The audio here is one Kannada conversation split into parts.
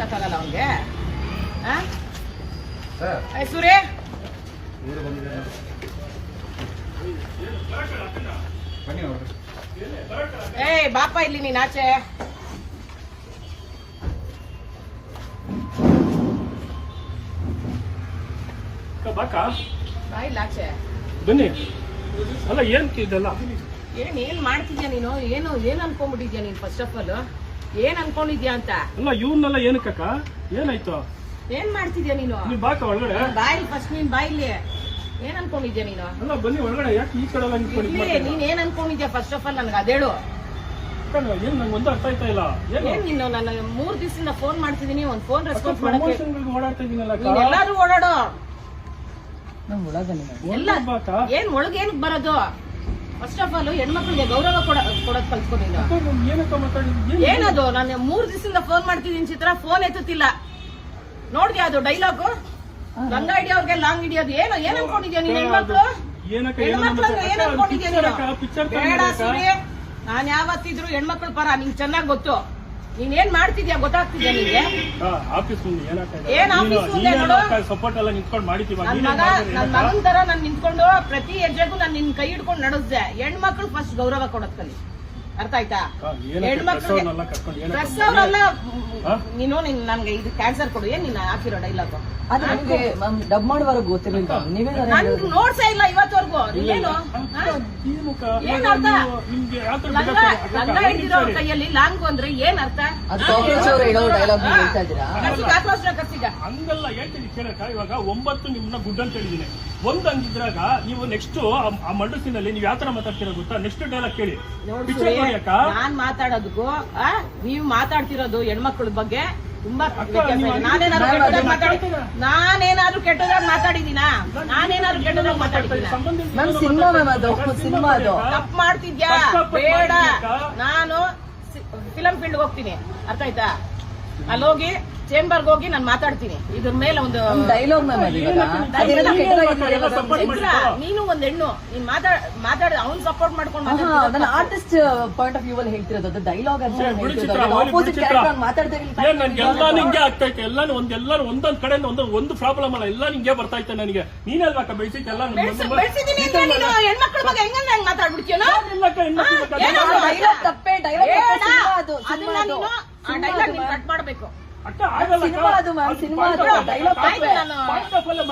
ಮಾತಾಡಕ್ಕಾಗಲ್ಲ ಅವ್ನಿಗೆ. ಆ? ಸರ್. ಏ, ಸೂರ್ಯ. ಏಯ್ ಬಾಪ ಇಲ್ಲಿ ನೀನ್ ಆಚೆ. ಬಾಕ. ಇಲ್ಲಿ ಆಚೆ. ಬನ್ನಿ. ಅಲ್ಲ ಏನ್ ಇದೆಲ್ಲ? ಏನ್ ಏನ್ ಮಾಡ್ತಿದ್ಯಾ ನೀನು? ಏನು ಏನ್ ಅನ್ಕೊಂಡ್ಬಿಟ್ಟಿದ್ಯಾ ನೀನ್ ಫಸ್ಟ್ ಆಫ್ ಆಲ್ ಏನ್ ಅನ್ಕೊಂಡಿದ್ಯಾ ಅಂತ? ಅಲ್ಲ ಇವನ್ನೆಲ್ಲ ಏನಕ್ಕ ಏನಾಯ್ತು? ಏನ್ ಮಾಡ್ತಿದ್ಯಾ ನೀನು? ಬಾಕ ಒಳಗಡೆ. ಬಾಯಿ ಫಸ್ಟ್ ನೀನ್ ಬಾಯಿಲಿ ಏನ್ ಅನ್ಕೊಂಡಿದ್ಯಾ ನೀನು? ಅಲ್ಲ ಬನ್ನಿ ಒಳಗಡೆ ಯಾಕೆ ಈ ಕಡೆ ಇರ್ಲಿ? ನೀನ್ ಏನ್ ಅನ್ಕೊಂಡಿದ್ಯಾ ಫಸ್ಟ್ ಆಫ್ ಆಲ್ ನನ್ಗೆ ಅದೇಳು. ಏನ್ ನಂಗೆ ಒಂದು ಅರ್ಥ ಆಯ್ತಾ ಇಲ್ಲ? ಏನು? ಏನ್ ನೀನು ನನ್ನ ಮೂರ್ ದಿವಸದಿಂದ ಫೋನ್ ಮಾಡ್ತಿದೀನಿ ಒಂದ್ ಫೋನ್ ರೆಸ್ಪಾನ್ಸ್ ಮಾಡಕ್ಕೆ. ಪ್ರಮೋಷನ್ಗಳಿಗೆ ಓಡಾಡ್ತಾ ಇದೀನಲ್ಲ. ನೀನ್ ಎಲ್ಲಾರು ಓಡಾಡೋ. ಎಲ್ಲ ಒಳ್ಳೆ ಬಾಕ ಏನ್ ಒಳಗೆ ಏನಕ್ ಬರೋದು? ಫಸ್ಟ್ ಆಫ್ ಆಲ್ ಹೆಣ್ಮಕ್ಳಿಗೆ ಗೌರವ ಕೊಡ ಕೊಡೋದ್ ಕಲ್ತ್ಕೊಂಡಿಲ್ಲ ಏನದು? ನಾನು ಮೂರ್ ದಿವಸದಿಂದ ಫೋನ್ ಮಾಡ್ತಿದ್ದೀನಿ ಚಿತ್ರ ಫೋನ್ ಎತ್ತುತ್ತಿಲ್ಲ. ನೋಡಿದ್ಯಾ ಅದು ಡೈಲಾಗು ಲಂಗ ಹಿಡಿಯೋರ್ಗೆ ಲಾಂಗ್ ಹಿಡಿಯೋದು ಏನು ಏನ್ ಅನ್ಕೊಂಡಿದ್ಯಾ ನೀನ್ ಹೆಣ್ಮಕ್ಳು? ಏನು ಹೆಣ್ಮಕ್ಳು ಅಂದ್ರೆ ಏನ್ ಅನ್ಕೊಂಡಿದ್ಯಾ ಬೇಡ ನಾನ್ ಯಾವತ್ತಿದ್ರು ಹೆಣ್ಮಕ್ಳು ಪರ ನಿಂಗ್ ಚೆನ್ನಾಗ್ ಗೊತ್ತು. ನೀನ್ ಏನ್ ಮಾಡ್ತಿದ್ಯಾ? ಗೊತ್ತಾಗ್ತಿದ್ಯಾ ನಿಂಗೆ? ಆಫೀಸ್ ಮುಂದೆ ಏನ್ ಆಫೀಸ್ ಮುಂದೆ ನೋಡು? ಸಪೋರ್ಟ್ ಎಲ್ಲ ನಿಂತ್ಕೊಂಡು ಮಾಡಿದೀವ ನನ್ ಮಗ ನನ್ ಮಗನ್ ತರ ನಾನ್ ನಿಂತ್ಕೊಂಡು ಪ್ರತಿ ಹೆಜ್ಜೆಗೂ ನಾನು ನಿನ್ ಕೈ ಹಿಡ್ಕೊಂಡು ನಡೆಸ್ದೆ. ಹೆಣ್ಮಕ್ಳು ಫಸ್ಟ್ ಗೌರವ ಕೊಡೋದ್ ಕಲಿ ಅರ್ಥ ಆಯ್ತಾ? ಹೆಣ್ಮಕ್ಳಿಗೆ ಕರ್ಕೊಂಡು ಏನಕ್ಕ ಡ್ರೆಸ್ ಅವರೆಲ್ಲ ಹಾ? ನೀನು ನಿನ್ ನನ್ಗೆ ಇದು ಕ್ಯಾನ್ಸರ್ ಕೊಡು. ಏನ್ ನಿನ್ನ ಹಾಕಿರೋ ಡೈಲಾಗ್ ಅದು ಡಬ್ ಮಾಡುವವರೆಗೂ ಗೊತ್ತಿರಲಿಲ್ಲ ನೀವೇ ನೋಡ್ಸೇ ಇಲ್ಲ ಇವತ್ತವರೆಗೂ. ಏನು? ಅರ್ಥ? ಲಂಗ ಹಿಡಿದಿರೋ ಕೈಯಲ್ಲಿ ಲಾಂಗು ಅಂದ್ರೆ ಏನ್ ಅರ್ಥ ಅದು ಕಾಕ್ರೋಚ್ ಅವರು ಹೇಳೋ ಡೈಲಾಗ್ ಹೇಳ್ತಾ ಇದ್ದೀರಾ? ಕರ್ಸಿಗ ಹಂಗಲ್ಲ ಹೇಳ್ತೀನಿ ಕೇಳಕ್ಕ. ಇವಾಗ ಒಂಬತ್ತು ನಿಮ್ನ ಗುಡ್ ಅಂತ ಹೇಳಿದೀನಿ ಒಂದ್ ಹಂಗಿದ್ರಾಗ ನೀವು ನೆಕ್ಸ್ಟ್ ಆ ಮಂಡಸಿನಲ್ಲಿ ನೀವು ಯಾವ ತರ ಮಾತಾಡ್ತೀರಾ ಗೊತ್ತಾ? ನೆಕ್ಸ್ಟ್ ಡೈಲಾಗ್ ಕೇಳಿ. ಪಿಕ್ಚರ್ ನೋಡಿ ಅಕ್ಕ. ನಾನ್ ಮಾತಾಡೋದಕ್ಕೂ ಆ, ನೀವ್ ಮಾತಾಡ್ತಿರೋದು ಹೆಣ್ಮಕ್ಳ ಬಗ್ಗೆ ತುಂಬಾ. ನಾನೇನಾದ್ರು ನಾನು ಕೆಟ್ಟದಾಗ ಮಾತಾಡಿದೀನಾ ನಾನೇನಾದ್ರು ಕೆಟ್ಟದಾಗ ಮಾತಾಡಿದೀನ ಸಂಬಂಧ ಇಲ್ಲ, ಸಿನಿಮಾ ಮ್ಯಾಮ್ ಅದು ಸಿನಿಮಾ ಅದು. ಅಕ್ಕ, ತಪ್ಪು ಮಾಡ್ತಿದ್ಯಾ? ಬೇಡ. ನಾನು ಫಿಲಂ ಫೀಲ್ಡ್ ಹೋಗ್ತೀನಿ. ಅರ್ಥ ಆಯ್ತಾ? ಅಲ್ಲಿ ಚೇಂಬರ್ಗ್ ಹೋಗಿ ನಾನು ಮಾತಾಡ್ತೀನಿ. ಇದ್ರ ಮೇಲೆ ಒಂದು ಡೈಲಾಗ್. ನೀನು ಒಂದ್ ಹೆಣ್ಣು ನೀನ್ ಮಾತಾಡ್ ಮಾತಾಡ ಅವ್ನ್ ಸಪೋರ್ಟ್ ಮಾಡ್ಕೊಂಡು ಆರ್ಟಿಸ್ಟ್ ಪಾಯಿಂಟ್ ಆಫ್ ವ್ಯೂ ಅಲ್ಲಿ ಹೇಳ್ತಿರೋದು. ಅದು ಡೈಲಾಗ್ ಒಂದ್ ಎಲ್ಲಾನು ಒಂದೊಂದ್ ಕಡೆಯಿಂದ ಒಂದೊಂದ್ ಒಂದು ಪ್ರಾಬ್ಲಮ್ ಅಲ್ಲ. ಎಲ್ಲ ನಿಂಗೆ ಬರ್ತಾ ಇತ್ತು ನನಗೆ. ನೀನಲ್ವಾಕ ಬೆಳೆಸಿದ್ದೆ ಎಲ್ಲ ಬೆಳ್ಸಿ- ಬೆಳ್ಸಿದೀನಿ ಅಂದ್ರೆ ನೀನು ಹೆಣ್ಮಕ್ಳ ಬಗ್ಗೆ ಹಂಗ್ ಮಾತಾಡ್ಬಿಡ್ತೀಯೋ ತಪ್ಪೇ ಡೈಲಾಗ್ ಅದನ್ನ ನೀನು ಆ ನೀನ್ ಕಟ್ ಮಾಡ್ಬೇಕು. ಅಕ್ಕ ಆಗಲ್ಲ ಸಿನಿಮಾ ಅದು ಮ್ಯಾಮ್ ಸಿನಿಮಾ ಅದು ಡೈಲಾಗ್ ಆಯ್ತು ತಪ್ಪೇ ನಾನು ಫಿಲಂ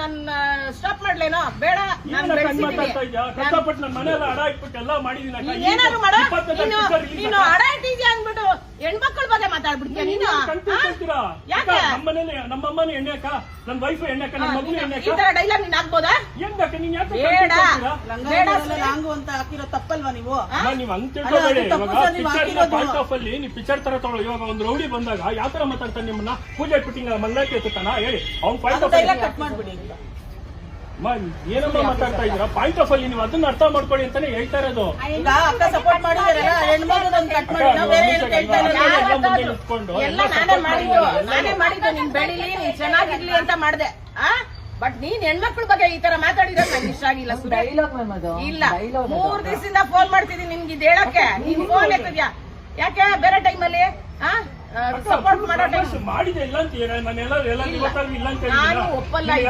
ನನ್ನ ಸ್ಟಾಪ್ ಮಾಡ್ಲೇನೋ? ಬೇಡ. ನಾನು ಕಷ್ಟಪಟ್ಟು ನನ್ನ ಮನೆಯಲ್ಲ ಅಡ ಇಟ್ಬಿಟ್ಟು ಎಲ್ಲ ಮಾಡಿದೀನಿ ಅಕ್ಕ. ನೀನ್ ಏನಾದ್ರು ಮಾಡ? ನೀನು ನೀನು ಅಡ ಇಟ್ಟಿದ್ಯಾ ಅಂದ್ಬಿಟ್ಟು ಹೆಣ್ಮಕ್ಳ ಬಗ್ಗೆ ಮಾತಾಡ್ಬಿಡ್ತೀಯ ನೀನು? ಯಾಕೆ ನಮ್ಮ ಮನೇಲಿ ನಮ್ಮ ಅಮ್ಮನ ಎಣ್ಣೆ ಅಕ್ಕ ನನ್ನ ವೈಫ್ ಎಣ್ಣೆ ಅಕ್ಕ ನನ್ನ ಮಗು ಎಣ್ಣೆ ಈ ತರ ಡೈಲಾಗ್ ನೀನ್ ಹಾಕ್ಬೋದಾ? ಹೆಂಗಕ್ಕ ನೀನ್ ಯಾಕೆ ಬೇಡ. ಬೇಡ. ಲಾಂಗು ಅಂತ ಹಾಕಿರೋ ತಪ್ಪಲ್ವಾ ನೀವು? ಹಂಗ್ ತಿಳ್ಕೊಬೇಡಿ. ಇವಾಗ. ಪಾಯಿಂಟ್ ಆಫ್ ಅಲ್ಲಿ ನೀವು ಪಿಕ್ಚರ್ ತರ ತಗೊಳ್ಳೋ ಇವಾಗ ಒಂದು ರೌಡಿ ಬಂದಾಗ ಯಾವ ತರ ಮಾತಾಡ್ತಾನೆ ನಿಮ್ಮನ್ನ? ಪೂಜೆ ಇಟ್ಬಿಟ್ಟಿಂಗ ಮಂಗಳಾರತಿ ಎತ್ತುತ್ತಾನ ಹೇಳಿ. ಅವ್ನ್ ಪಾಯಿಂಟ್ ಆಫ್ ಡೈಲಾಗ್ ಕಟ್ ಮಾಡ್ಬಿಡಿ ಏನಮ್ಮ ಮಾತಾಡ್ತಾ ಇದ್ದೀರಾ? ಪಾಯಿಂಟ್ ಆಫ್ ಅಲ್ಲಿ ನೀವು ಅದನ್ನ ಅರ್ಥ ಮಾಡ್ಕೊಳ್ಳಿ ಅಂತಾನೆ ಹೇಳ್ತಾ ಇರೋದು. ಈಗ ಅಕ್ಕ ಸಪೋರ್ಟ್ ಕಟ್ ಮಾಡಿ ನಾವು ಬೇರೆ ಏನು ಕೇಳ್ತಾ ಇಲ್ಲ ಎಲ್ಲ ಮುಂದೆ ಅದು? ನಿಂತ್ಕೊಂಡು ಎಲ್ಲ ಎಲ್ಲ ನಾನೇ support ಮಾಡಿದ್ದು ಮಾಡಿದ್ದಾರೆ. ನಾನೇ ಮಾಡಿದ್ದು ನೀನ್ ಬೆಳಿಲಿ ನೀನ್ ಚೆನ್ನಾಗಿರ್ಲಿ ಅಂತ ಮಾಡ್ದೆ. ಆ? ಬಟ್ ನೀನ್ ಹೆಣ್ಮಕ್ಳ ಬಗ್ಗೆ ಈ ತರ ಮಾತಾಡಿದ್ರೆ ನಂಗೆ ಇಷ್ಟ ಆಗಿಲ್ಲ ಡೈಲಾಗ್ ಮ್ಯಾಮ್ ಅದು. ಇಲ್ಲ. ಡೈಲಾಗ್ ಮೂರ್ ದಿವಸದಿಂದ ಫೋನ್ ಮಾಡ್ತಿದ್ದೀನಿ ನಿಮ್ಗೆ ಇದು ಹೇಳಕ್ಕೆ. ನೀನ್ ಫೋನ್ ಎತ್ತಿದ್ಯಾ? ಯಾಕೆ? ಬೇರೆ ಟೈಮಲ್ಲಿ ಸಪೋರ್ಟ್ ಮಾಡೋ ಟೈಮ್ ಅಕ್ಕ, ಮಾಡಿದೆ ಇಲ್ಲ ಅಂತ ಹೇಳಿ ನಾನು ಎಲ್ಲರೂ ಎಲ್ಲ ಇಲ್ಲ. ಇವತ್ತಾದ್ರೂ ಇಲ್ಲ ಅಂತ ನಾನು ಒಪ್ಪಲ್ಲ ಇದು.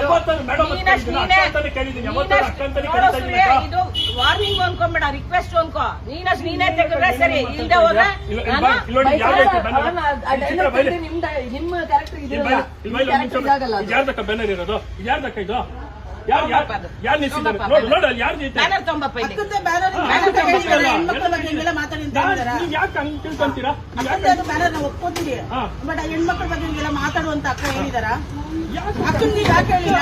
ವಾರ್ನಿಂಗ್ ಅನ್ಕೊಂಬೇಡ ರಿಕ್ವೆಸ್ಟ್ ಅನ್ಕೋ ನೀನಷ್ಟು ನೀನೇ ತೆಗೆದ್ರೆ ಸರಿ ಇಲ್ದೆ ಹೋದ್ರೆ ಇಲ್ಲ, ಇಲ್ಲ, ನಾನು ಇಲ್ಲಿ ನೋಡಿ, ಯಾವ್ದು ಐತೆ banner? ಆ ಈ ಚಿತ್ರ ಡೈಲಾಗ್ ಬೈಲಿ. ನಿಮ್ ಡೈ- ನಿಮ್ ಕ್ಯಾರೆಕ್ಟರ್ ಯಾರ್ದಕ್ಕ ಬ್ಯಾನರ್ ಇರೋದು? ಯಾರ್ದಕ್ಕ ಇದು? ಯಾರು ಯಾರು ನಿಲ್ಸಿದ್ದಾರೆ ನೋಡು ನೋಡು ಅಲ್ಲಿ ಯಾರು- ನೀವ್ ಯಾಕೆ ಹಂಗ್ ತಿಳ್ಕೊಂತೀರಾ? ನೀವ್ ಯಾಕೆ. ಬಟ್ ಹೆಣ್ಮಕ್ಳ ಬಗ್ಗೆ ಹಿಂಗೆಲ್ಲ ಮಾತಾಡುವಂತ ಅಕ್ಕ ಹೇಳಿದಾರ? ಯಾಕೆ? ಅಕ್ಕನ್ಗೆ ಯಾಕೆ ಹೇಳಿಲ್ಲ?